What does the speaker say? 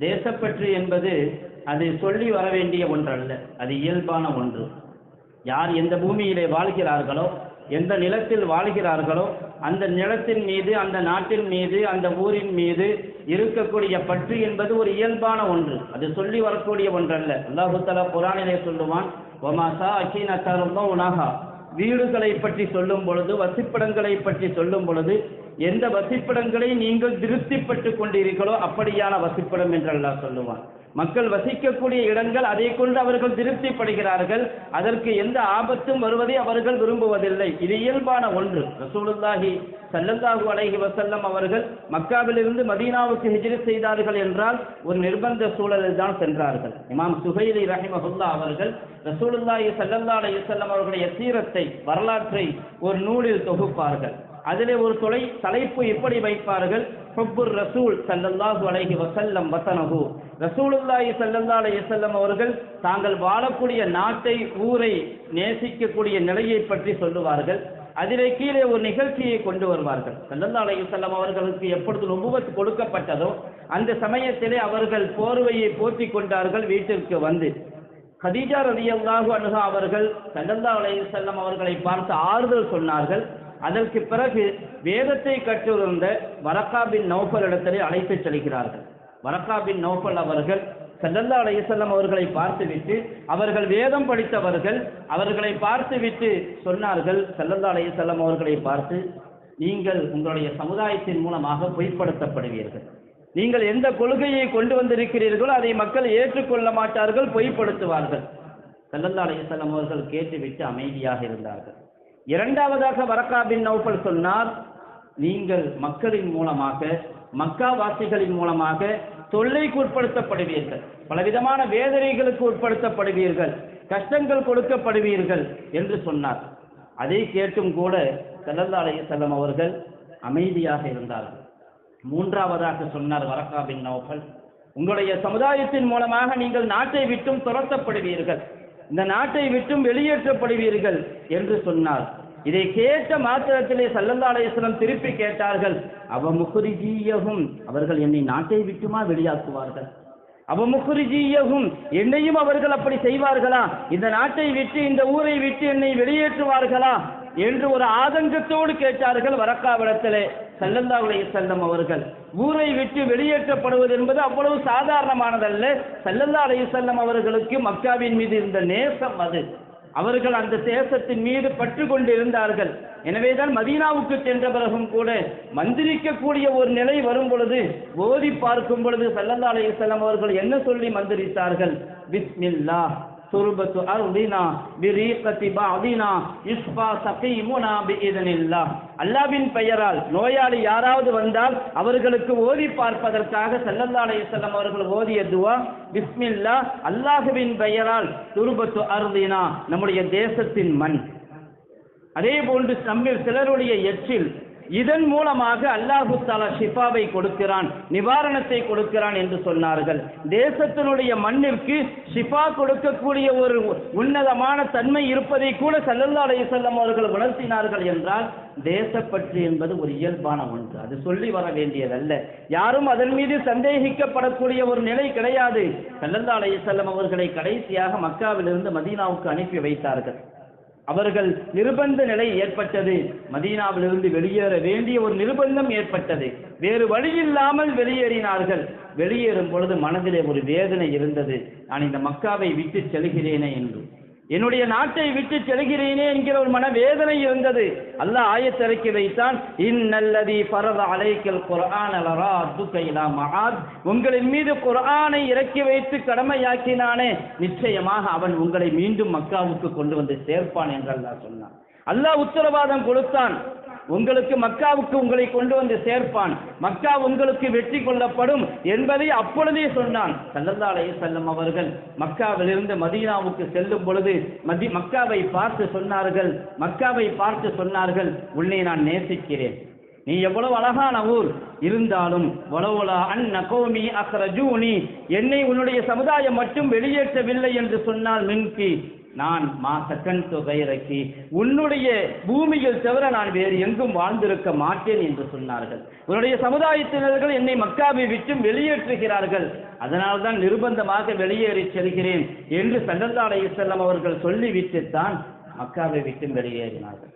தேசப்பற்று என்பது அது சொல்லி வர வேண்டிய ஒன்றல்ல. அது இயல்பான ஒன்று. யார் எந்த பூமியிலே வாழ்கிறார்களோ எந்த நிலத்தில் வாழ்கிறார்களோ அந்த நிலத்தின் மீது அந்த நாட்டின் மீது அந்த ஊரின் மீது இருக்கக்கூடிய பற்று என்பது ஒரு இயல்பான ஒன்று. அது சொல்லி வரக்கூடிய ஒன்றல்ல. அல்லாஹுத்தலா புராணிலே சொல்லுவான் ஒமாசா அக்கீன தருந்தம் உனகா வீடுகளை பற்றி சொல்லும் பொழுது வசிப்பிடங்களை பற்றி சொல்லும் பொழுது எந்த வசிப்பிடங்களை நீங்கள் திருப்திப்பட்டு கொண்டீர்களோ அப்படியான வசிப்பிடம் என்று சொல்லுவான். மக்கள் வசிக்கக்கூடிய இடங்கள் அதை கொண்டு அவர்கள் திருப்திப்படுகிறார்கள். அதற்கு எந்த ஆபத்தும் வருவதை அவர்கள் விரும்புவதில்லை. இது இயல்பான ஒன்று. ரசூலுல்லாஹி ஸல்லல்லாஹு அலைஹி வசல்லம் அவர்கள் மக்காவிலிருந்து மதீனாவுக்கு ஹிஜ்ரத் செய்தார்கள் என்றால் ஒரு நிர்பந்த சூழலில் தான் சென்றார்கள். இமாம் சுஹைலி ரஹிமஹுல்லா அவர்கள் ரசூலுல்லாஹி ஸல்லல்லாஹு அலைஹி வஸல்லம் அவர்களுடைய சீரத்தை வரலாற்றை ஒரு நூலில் தொகுப்பார்கள். அதிலே ஒரு தொலை தலைப்பு இப்படி வைப்பார்கள். ஹொப்புர் ரசூல் சல்லல்லாஹு அலைஹி வசல்லம் வசனஹு ரசூலுல்லாஹி சல்லல்லா அலைஹி அவர்கள் தாங்கள் வாழக்கூடிய நாட்டை ஊரை நேசிக்கக்கூடிய நிலையை பற்றி சொல்லுவார்கள். அதிலே கீழே ஒரு நிகழ்ச்சியை கொண்டு வருவார்கள். சல்லல்லா அலைஹி அவர்களுக்கு எப்பொழுது நுபுவத் கொடுக்கப்பட்டதோ அந்த சமயத்திலே அவர்கள் போர்வையை போற்றி கொண்டார்கள் வீட்டிற்கு வந்து. கதீஜா ரலியல்லாஹு அனுகா அவர்கள் சல்லல்லா அலைஹி அவர்களை பார்த்து ஆறுதல் சொன்னார்கள். அதற்கு பிறகு வேதத்தை கற்றிருந்த வரக்கா பின் நௌஃபல் இடத்திலே அழைத்துச் செல்கிறார்கள். வரக்கா பின் அவர்கள் ஸல்லல்லாஹு அலையசல்லம் அவர்களை பார்த்துவிட்டு அவர்கள் வேதம் படித்தவர்கள் அவர்களை பார்த்துவிட்டு சொன்னார்கள். ஸல்லல்லாஹு அலையசல்லம் அவர்களை பார்த்து நீங்கள் உங்களுடைய சமுதாயத்தின் மூலமாக பொய்ப்படுத்தப்படுவீர்கள். நீங்கள் எந்த கொள்கையை கொண்டு வந்திருக்கிறீர்களோ அதை மக்கள் ஏற்றுக்கொள்ள மாட்டார்கள் பொய்ப்படுத்துவார்கள். ஸல்லல்லாஹு அலையசல்லம் அவர்கள் கேட்டுவிட்டு அமைதியாக இருந்தார்கள். இரண்டாவதாக வரக்கா பின் நௌஃபல் சொன்னார் நீங்கள் மக்களின் மூலமாக மக்கா வாசிகளின் மூலமாக தொல்லைக்கு உட்படுத்தப்படுவீர்கள். பலவிதமான வேதனைகளுக்கு உட்படுத்தப்படுவீர்கள். கஷ்டங்கள் கொடுக்கப்படுவீர்கள் என்று சொன்னார். அதை கேட்டும் கூட ஸல்லல்லாஹு செல்லம் அவர்கள் அமைதியாக இருந்தார்கள். மூன்றாவதாக சொன்னார் வரக்கா பின் நௌஃபல் உங்களுடைய சமுதாயத்தின் மூலமாக நீங்கள் நாட்டை விட்டும் துரத்தப்படுவீர்கள். இந்த நாட்டை விட்டும் வெளியேற்றப்படுவீர்கள் என்று சொன்னார். இதை கேட்ட மாத்திரத்திலே சல்லல்லா அலையம் திருப்பி கேட்டார்கள் அவமுகுரிஜீயகும் அவர்கள் என்னை நாட்டை விட்டுமா வெளியாக்குவார்கள்? அவமுகுரிஜீயகும் என்னையும் அவர்கள் அப்படி செய்வார்களா? இந்த நாட்டை விட்டு இந்த ஊரை விட்டு என்னை வெளியேற்றுவார்களா? என்று ஒரு ஆதங்கத்தோடு கேட்டார்கள் வரக்காவிடத்திலே சல்லல்லாவுடைய செல்லம் அவர்கள். ஊரை விட்டு வெளியேற்றப்படுவது என்பது அவ்வளவு சாதாரணமானதல்ல. சல்லல்லா செல்லம் அவர்களுக்கு மக்காவின் மீது இருந்த நேசம் அது. அவர்கள் அந்த தேசத்தின் மீது பற்று கொண்டிருந்தார்கள். எனவேதான் மதீனாவுக்கு சென்ற பிறகும் கூட மந்திரிக்கக்கூடிய ஒரு நிலை வரும் பொழுது ஓதி பார்க்கும் பொழுது சல்லல்லா அலைஹி செல்லம் அவர்கள் என்ன சொல்லி மந்திரித்தார்கள்? பிஸ்மில்லா துருபத்து அருதினா பிரீகத்தி பாதினா இஸ்பா சகீமுனா பிஇதனில்லா. அல்லாஹ்வின் பெயரால் நோயாளி யாராவது வந்தால் அவர்களுக்கு ஓதி பார்ப்பதற்காக ஸல்லல்லாஹு அலைஹி அவர்கள் ஓதிய துவா பிஸ்மில்லா அல்லாஹுவின் பெயரால் துருபத்து அருதினா நம்முடைய தேசத்தின் மண். அதே போன்று நம்மில் சிலருடைய எச்சில் இதன் மூலமாக அல்லாஹு தாலா ஷிஃபாவை கொடுக்கிறான் நிவாரணத்தை கொடுக்கிறான் என்று சொன்னார்கள். தேசத்தினுடைய மண்ணிற்கு ஷிஃபா கொடுக்கக்கூடிய ஒரு உன்னதமான தன்மை இருப்பதை கூட சல்லல்லா அலைஹிஸ்ஸலாம் அவர்கள் உணர்த்தினார்கள் என்றால் தேசப்பற்று என்பது ஒரு இயல்பான ஒன்று. அது சொல்லி வர வேண்டியதல்ல. யாரும் அதன் மீது சந்தேகிக்கப்படக்கூடிய ஒரு நிலை கிடையாது. சல்லல்லா அலைஹிஸ்ஸலாம் அவர்களை கடைசியாக மக்காவிலிருந்து மதீனாவுக்கு அனுப்பி வைத்தார்கள். அவர்கள் நிர்பந்த நிலை ஏற்பட்டது. மதீனாவிலிருந்து வெளியேற வேண்டிய ஒரு நிர்பந்தம் ஏற்பட்டது. வேறு வழியில்லாமல் வெளியேறினார்கள். வெளியேறும் பொழுது மனதிலே ஒரு வேதனை இருந்தது. நான் இந்த மக்காவை விட்டு செல்கிறேனே என்று. என்னுடைய நாட்டை விட்டு செல்கிறேனே என்கிற ஒரு மனவேதனை இருந்தது. அல்ல ஆயத்திறக்கி வைத்தான். இன்னல்லதி பரத அலைக்கல் குரான் லராதுக இலா மஆத் உங்களின் மீது குரானை இறக்கி வைத்து கடமையாக்கினானே. நிச்சயமாக அவன் உங்களை மீண்டும் மக்காவுக்கு கொண்டு வந்து சேர்ப்பான் என்று அல்லாஹ் சொன்னான். அல்லாஹ் உத்தரவாதம் கொடுத்தான். உங்களுக்கு மக்காவுக்கு உங்களை கொண்டு வந்து சேர்ப்பான். மக்கா உங்களுக்கு வெற்றி கொள்ளப்படும் என்பதை அப்பொழுதே சொன்னான். சல்லல்லா அலைஹி அவர்கள் மக்காவிலிருந்து மதீனாவுக்கு செல்லும் பொழுது மதி மக்காவை பார்த்து சொன்னார்கள். மக்காவை பார்த்து சொன்னார்கள். உன்னை நான் நேசிக்கிறேன். நீ எவ்வளவு அழகான ஊர். இருந்தாலும் வளவுலா அன்ன கோமி அக்ரஜூனி. என்னை உன்னுடைய சமுதாயம் மட்டும் வெளியேற்றவில்லை என்று சொன்னால் மின்கி. நான் மா சக்கன் தொகையிறக்கி உன்னுடைய பூமியில் தவிர நான் வேறு எங்கும் வாழ்ந்திருக்க மாட்டேன் என்று சொன்னார்கள். உன்னுடைய சமுதாயத்தினர்கள் என்னை மக்காவை விட்டும் வெளியேற்றுகிறார்கள். அதனால்தான் நிர்பந்தமாக வெளியேறி செல்கிறேன் என்று சங்கந்தாலய செல்லம் அவர்கள் சொல்லிவிட்டுத்தான் மக்காவை விட்டு வெளியேறினார்கள்.